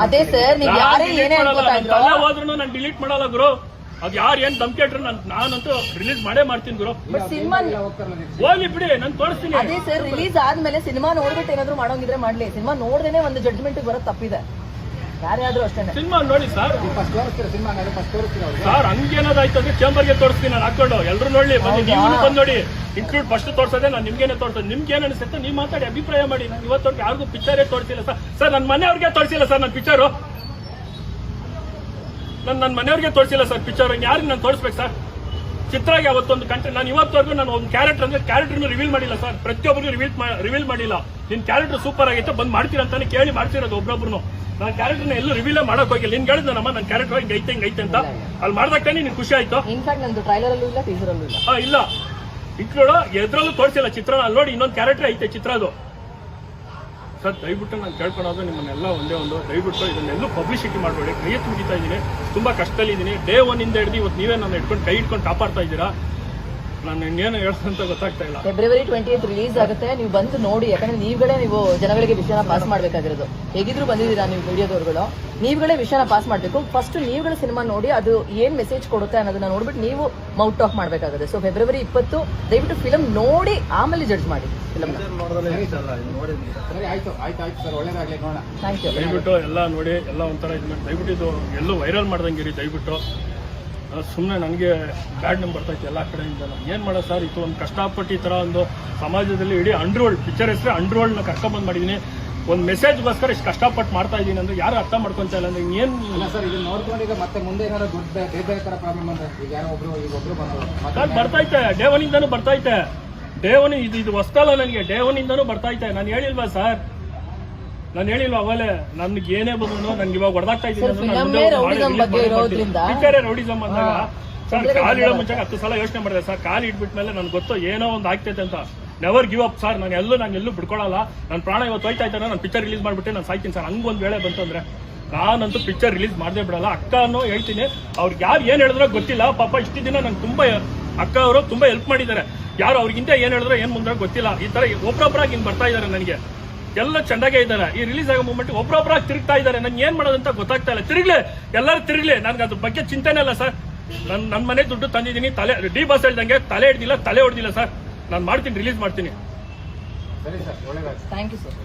ಅದೇ ಸರ್ ನೀವು ಯಾರೇ ಏನೇ ಹೋದ್ರು ನಾನು ಡಿಲೀಟ್ ಮಾಡಲ್ಲ ಗುರು. ಅದ್ ಯಾರು ಏನ್ ಧಮ್ಕಿ ಇಟ್ರು ನಾನು ನಾನಂತೂ ರಿಲೀಸ್ ಮಾಡೇ ಮಾಡ್ತೀನಿ ಗುರು. ಬಟ್ ಸಿನಿಮಾ ಹೋಗ್ಲಿ ಬಿಡಿ ನಾನು ತೋರಿಸ್ತೀನಿ. ಅದೇ ಸರ್ ರಿಲೀಸ್ ಆದ್ಮೇಲೆ ಸಿನಿಮಾ ನೋಡ್ಬಿಟ್ಟು ಏನಾದ್ರು ಮಾಡೋಂಗಿದ್ರೆ ಮಾಡ್ಲಿ. ಸಿನಿಮಾ ನೋಡ್ದೇನೆ ಒಂದು ಜಡ್ಜ್ಮೆಂಟ್ ಬರೋದ್ ತಪ್ಪಿದೆ. ಯಾರೇ ಆದ್ರೂ ಅಷ್ಟೇನೆ. ಸಿನಿಮಾ ನೋಡಿ ಸರ್. ಫಸ್ಟ್ ತೋರಿಸ್ತೀರಾ ಸಿನಿಮಾ? ಫಸ್ಟ್ ತೋರಿಸ್ತೀರಾ ಅವ್ರಿಗೆ. ಸರ್ ಹಂಗೇನಾದಾಯ್ತು ಅಂದ್ರೆ ಚೇಂಬರ್ಗೆ ತೋರಿಸ್ತೀನಿ ನಾನು ಹಾಕೊಂಡು. ಎಲ್ಲರೂ ನೋಡಿ ಬನ್ನಿ ನೀವು ಬಂದು ನೋಡಿ. ಇನ್ಕ್ಲೂಡ್ ಫಸ್ಟ್ ತೋರ್ಸೋದೆ ನಾನು ನಿಮ್ಗೇನೆ ತೋರಿಸೋದು. ನಿಮ್ಗೆ ಏನ್ ಅನಿಸುತ್ತೆ ನೀವು ಮಾತಾಡಿ ಅಭಿಪ್ರಾಯ ಮಾಡಿ. ನಾನು ಇವತ್ತು ಯಾರಿಗೂ ಪಿಕ್ಚರೇ ತೋರಿಸಿಲ್ಲ ಸರ್. ಸರ್ ನನ್ನ ಮನೆಯವ್ರಿಗೆ ತೋರಿಸಿಲ್ಲ ಸರ್ ನನ್ನ ಪಿಕ್ಚರು ನಾನು ನನ್ನ ಮನೆಯವ್ರಿಗೆ ತೋರಿಸಿಲ್ಲ ಸರ್ ಪಿಕ್ಚರ್ ಯಾರಿಗೆ ನಾನು ತೋರಿಸ್ಬೇಕು ಸರ್? ಚಿತ್ರಾಗೆ ಅವತ್ತೊಂದು ಕಂಟೆಂಟ್ ನಾನು ಇವತ್ತವರೆಗೂ ನಾನು ಒಂದು ಕ್ಯಾರೆಕ್ಟರ್ ಅಂದ್ರೆ ಕ್ಯಾರೆಕ್ಟರ್ನು ರಿವೀಲ್ ಮಾಡಿಲ್ಲ ಸರ್ ಪ್ರತಿಯೊಬ್ಬರಿಗೂ ರಿವೀಲ್ ರಿವೀಲ್ ಮಾಡಿಲ್ಲ. ನಿನ್ ಕ್ಯಾರೆಕ್ಟರ್ ಸೂಪರ್ ಆಗೈತೆ ಬಂದು ಮಾಡ್ತೀರಂತಾನೆ ಕೇಳಿ ಮಾಡ್ತಿರೋದು ಒಬ್ಬೊಬ್ರು ನಾನು ಕ್ಯಾರೆಕ್ಟರ್ನ ಎಲ್ಲೂ ರಿವೀಲ್ ಮಾಡಕ್ ಹೋಗಿಲ್ಲ. ನಿನ್ ಹೇಳಿದ್ನಮ್ಮ ನನ್ನ ಕ್ಯಾರೆಕ್ಟರ್ ಹಿಂಗೆ ಐತೆ ಹಿಂಗೆ ಐತೆ ಅಂತ. ಅಲ್ಲಿ ಮಾಡ್ದಾಗ ನಿನ್ ಖುಷಿ ಆಯ್ತು. ಇಲ್ಲ ಇಟ್ಲೋಡ ಎದ್ರಲ್ಲೂ ತೋರಿಸಿಲ್ಲ ಚಿತ್ರ ಅಲ್ಲಿ ನೋಡಿ ಇನ್ನೊಂದು ಕ್ಯಾರೆಕ್ಟರ್ ಐತೆ ಚಿತ್ರದು ಸರ್, ದಯವಿಟ್ಟು ನಾನು ಕೇಳ್ಕೊಳೋದು ನಿಮ್ಮನ್ನೆಲ್ಲ ಒಂದೇ ಒಂದು, ದಯವಿಟ್ಟು ಇದನ್ನೆಲ್ಲೂ ಪಬ್ಲಿಸಿಟಿ ಮಾಡಬೇಡಿ. ಕೈ ತುಂಬಿತಾ ಇದ್ದೀನಿ. ತುಂಬಾ ಕಷ್ಟದಲ್ಲಿದ್ದೀನಿ. ಡೇ ಒನ್ ಇಂದ ಹಿಡಿದು ಇವತ್ತು ನೀವೇ ನಾನು ಇಟ್ಕೊಂಡು ಕೈ ಇಟ್ಕೊಂಡು ಕಾಪಾಡ್ತಾ ಇದ್ದೀರಾ? ನಾನು ಇನ್ನೇನು ಹೇಳೋದಂತ ಗೊತ್ತಾಗ್ತಾ ಇಲ್ಲ. ಫೆಬ್ರವರಿ ಟ್ವೆಂಟಿ ಏತ್ ರಿಲೀಸ್ ಆಗುತ್ತೆ. ನೀವು ಬಂದು ನೋಡಿ ಯಾಕಂದ್ರೆ ನೀವುಗಳೇ ನೀವು ಜನಗಳಿಗೆ ವಿಷಯನ ಪಾಸ್ ಮಾಡಬೇಕಾಗಿರೋದು. ಹೇಗಿದ್ರು ಬಂದಿದ್ದೀರಾ ನೀವು ಮೀಡಿಯಾದವ್ರುಗಳು ನೀವುಗಳೇ ವಿಷಯನ ಪಾಸ್ ಮಾಡಬೇಕು. ಫಸ್ಟ್ ನೀವುಗಳ ಸಿನಿಮಾ ನೋಡಿ ಅದು ಏನ್ ಮೆಸೇಜ್ ಕೊಡುತ್ತೆ ಅನ್ನೋದನ್ನ ನೋಡ್ಬಿಟ್ಟು ನೀವು ಮೌಟ್ ಟಾಕ್ ಮಾಡಬೇಕಾಗುತ್ತೆ. ಸೊ ಫೆಬ್ರವರಿ ಇಪ್ಪತ್ತು ದಯವಿಟ್ಟು ಫಿಲಮ್ ನೋಡಿ ಆಮೇಲೆ ಜಡ್ಜ್ ಮಾಡಿ. ಫಿಲಮ್ ಸರಿ ಆಯ್ತು ಆಯ್ತು ಆಯ್ತು ಸರ್ ಒಳ್ಳೇದಾಗ್ಲಿ ನೋಡೋಣ. ಥ್ಯಾಂಕ್ ಯು ದಯವಿಟ್ಟು ಎಲ್ಲ ನೋಡಿ ಎಲ್ಲ ಒಂಥರ ಇದು ಮಾಡಿ ದಯವಿಟ್ಟು ಇದು ಎಲ್ಲೂ ವೈರಲ್ ಮಾಡ್ದಂಗಿರಿ ದಯವಿಟ್ಟು. ಸುಮ್ಮನೆ ನನಗೆ ಬ್ಯಾಡ್ ನಂಬರ್ ಬರ್ತೈತೆ ಎಲ್ಲ ಕಡೆಯಿಂದ. ಏನು ಮಾಡೋದು ಸರ್ ಇದು ಒಂದು ಕಷ್ಟಪಟ್ಟು ಈ ಥರ ಒಂದು ಸಮಾಜದಲ್ಲಿ ಇಡೀ ಅಂಡ್ರೋಲ್ಡ್ ಪಿಕ್ಚರ್ ಹೆಸರು ಅಂಡ್ರೋಲ್ಡ್ನ ಕರ್ಕೊಂಬಂದು ಮಾಡಿದ್ದೀನಿ ಒಂದು ಮೆಸೇಜ್ಗೋಸ್ಕರ ಇಷ್ಟು ಕಷ್ಟಪಟ್ಟು ಮಾಡ್ತಾ ಇದ್ದೀನಿ ಅಂದ್ರೆ ಯಾರು ಅರ್ಥ ಮಾಡ್ಕೊಂತ ಇಲ್ಲ ಅಂದ್ರೆ ಏನು ಇಲ್ಲ ಸರ್ ಇದನ್ನ ನೋಡ್ಕೊಂಡು ಈಗ ಮತ್ತೆ ಮುಂದೆ ಏನಾದ್ರು ದೊಡ್ಡ ಬೇರೆ ಬೇರೆ ತರ ಪ್ರಾಬ್ಲಮ್ ಅಂತ ಈಗ ಯಾರೋ ಒಬ್ರು ಈಗ ಒಬ್ರು ಬಂದರು. ಬರ್ತೈತೆ. ಡೇ ಒನಿಂದನೂ ಬರ್ತೈತೆ. ಡೇ ಒನ್ ಇದು ಇದು ಹೊಸ್ತಲ್ಲ ನನಗೆ. ಡೇ ಬರ್ತಾ ಬರ್ತೈತೆ. ನಾನು ಹೇಳಿಲ್ವಾ ಸರ್ ನಾನು ಹೇಳಿಲ್ವಾ ಅವಲೇ ನನ್ಗೆ ಏನೇ ಬಂದ್ರು ನನ್ಗೆ ಇವಾಗ ಹೊಡೆದಾಗ್ತಾ ಇದ್ದೀನಿ ರೌಡಿಸಮ್ ಅಂದಾಗ ಸರ್ ಕಾಲ್ ಇಡೋ ಮುಂಚೆ ಹತ್ತು ಸಲ ಯೋಚನೆ ಮಾಡಿದೆ ಸರ್ ಕಾಲ್ ಇಟ್ಬಿಟ್ಮೇಲೆ ನನ್ಗೆ ಗೊತ್ತೋ ಏನೋ ಒಂದು ಆಗ್ತೈತೆ ಅಂತ. ನೆವರ್ ಗಿವ್ ಅಪ್ ಸರ್ ನಾನು ಎಲ್ಲೂ ನಾನು ಎಲ್ಲೂ ಬಿಡ್ಕೊಳಲ್ಲ ನನ್ನ ಪ್ರಾಣ ಇವತ್ತು ಹೋಯ್ತಾ ಇದ್ದಾನೆ ನಾನು ಪಿಕ್ಚರ್ ರಿಲೀಸ್ ಮಾಡ್ಬಿಟ್ಟೆ ನಾನು ಸಾಯ್ತೀನಿ ಸರ್. ಒಂದು ವೇಳೆ ಬಂತು ಅಂದ್ರೆ ನಾನಂತೂ ಪಿಕ್ಚರ್ ರಿಲೀಸ್ ಮಾಡದೇ ಬಿಡಲ್ಲ. ಅಕ್ಕ ಅನ್ನೋ ಹೇಳ್ತೀನಿ ಅವ್ರಿಗೆ ಯಾರು ಏನು ಹೇಳಿದ್ರೋ ಗೊತ್ತಿಲ್ಲ. ಪಾಪ ಇಷ್ಟು ದಿನ ನಂಗೆ ತುಂಬಾ ಅಕ್ಕ ಅವರು ತುಂಬಾ ಹೆಲ್ಪ್ ಮಾಡಿದ್ದಾರೆ. ಯಾರು ಅವ್ರಿಗಿಂತ ಏನು ಹೇಳಿದ್ರೆ ಏನು ಮುಂದೆ ಗೊತ್ತಿಲ್ಲ. ಈ ತರ ಒಬ್ಬರೊಬ್ಬರಾಗಿ ಹಿಂಗೆ ಬರ್ತಾ ಇದ್ದಾರೆ ನನಗೆ. ಎಲ್ಲ ಚೆನ್ನಾಗೇ ಇದ್ದಾರೆ. ಈ ರಿಲೀಸ್ ಆಗೋ ಮೂಮೆಂಟ್ ಒಬ್ರೊಬ್ಬರಾಗಿ ತಿರುಗ್ತಾ ಇದ್ದಾರೆ. ನನ್ಗೆ ಏನ್ ಮಾಡೋದಂತ ಗೊತ್ತಾಗ್ತಾ ಇಲ್ಲ. ತಿರುಗ್ಲೆ ಎಲ್ಲರೂ ತಿರುಗ್ಲೆ. ನನ್ಗೆ ಅದ್ರ ಬಗ್ಗೆ ಚಿಂತೆನೇ ಇಲ್ಲ ಸರ್. ನನ್ ನನ್ನ ಮನೆ ದುಡ್ಡು ತಂದಿದ್ದೀನಿ. ತಲೆ ಡಿ ಬಸ್ ಹೇಳ್ದಂಗೆ ತಲೆ ಹಿಡ್ದಿಲ್ಲ ತಲೆ ಹೊಡ್ದಿಲ್ಲ ಸರ್. ನಾನು ಮಾಡ್ತೀನಿ ರಿಲೀಸ್ ಮಾಡ್ತೀನಿ. ಸರಿ ಸರ್ ಒಳ್ಳೆ ಥ್ಯಾಂಕ್ ಯು ಸರ್.